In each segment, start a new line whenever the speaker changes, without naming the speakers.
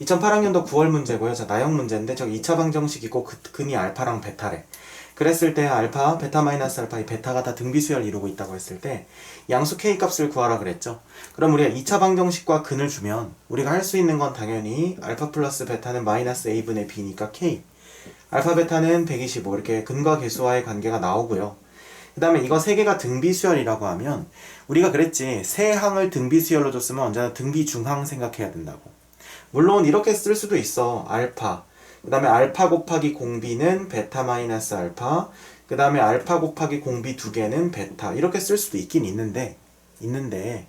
2008학년도 9월 문제고요. 자, 나형 문제인데 저기 2차 방정식이고 그, 근이 알파랑 베타래. 그랬을 때 알파, 베타 마이너스 알파, 이 베타가 다 등비수열 이루고 있다고 했을 때 양수 k 값을 구하라 그랬죠. 그럼 우리가 2차 방정식과 근을 주면 우리가 할 수 있는 건 당연히 알파 플러스 베타는 마이너스 a분의 b니까 k. 알파 베타는 125 이렇게 근과 계수와의 관계가 나오고요. 그 다음에 이거 세 개가 등비수열이라고 하면 우리가 그랬지 세 항을 등비수열로 줬으면 언제나 등비중항 생각해야 된다고. 물론 이렇게 쓸 수도 있어. 알파. 그 다음에 알파 곱하기 공비는 베타 마이너스 알파. 그 다음에 알파 곱하기 공비 두 개는 베타. 이렇게 쓸 수도 있긴 있는데, 있는데,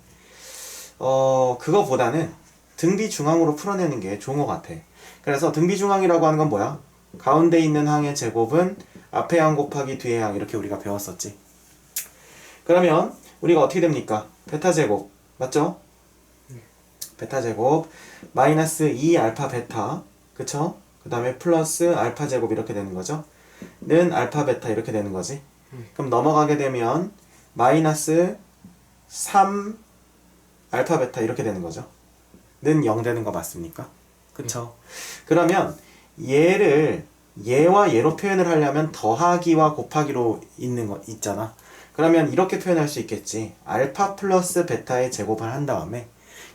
어, 그거보다는 등비중항으로 풀어내는 게 좋은 것 같아. 그래서 등비중항이라고 하는 건 뭐야? 가운데 있는 항의 제곱은 앞에 항 곱하기 뒤에 항 이렇게 우리가 배웠었지. 그러면 우리가 어떻게 됩니까? 베타 제곱 맞죠? 베타 제곱 마이너스 2 알파 베타 그쵸? 그 다음에 플러스 알파 제곱 이렇게 되는 거죠. 는 알파 베타 이렇게 되는 거지. 그럼 넘어가게 되면 마이너스 3 알파 베타 이렇게 되는 거죠. 는 0 되는 거 맞습니까? 그쵸? 그러면 얘를 얘와 얘로 표현을 하려면 더하기와 곱하기로 있는 거 있잖아. 그러면 이렇게 표현할 수 있겠지. 알파 플러스 베타의 제곱을 한 다음에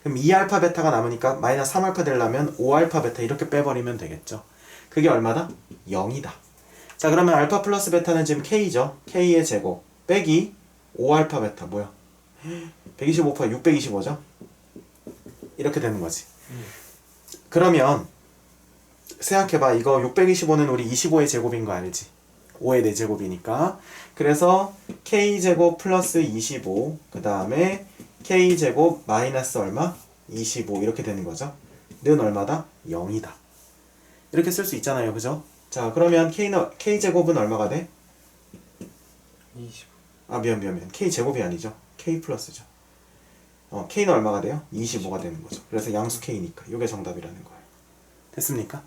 그럼 2알파 베타가 남으니까 마이너스 3알파 되려면 5알파 베타 이렇게 빼버리면 되겠죠. 그게 얼마다? 0이다. 자 그러면 알파 플러스 베타는 지금 k죠. k의 제곱 빼기 5알파 베타 뭐야? 125파 625죠. 이렇게 되는 거지. 그러면 생각해봐. 이거 625는 우리 25의 제곱인 거 알지? 5의 4제곱이니까. 그래서 k제곱 플러스 25, 그 다음에 k제곱 마이너스 얼마? 25 이렇게 되는 거죠. 는 얼마다? 0이다. 이렇게 쓸 수 있잖아요. 그죠? 자, 그러면 k는, k제곱은 얼마가 돼?
20
아, 미안, 미안, 미안. k제곱이 아니죠. k 플러스죠. 어, k는 얼마가 돼요? 25가 되는 거죠. 그래서 양수 k니까. 이게 정답이라는 거예요. 됐습니까?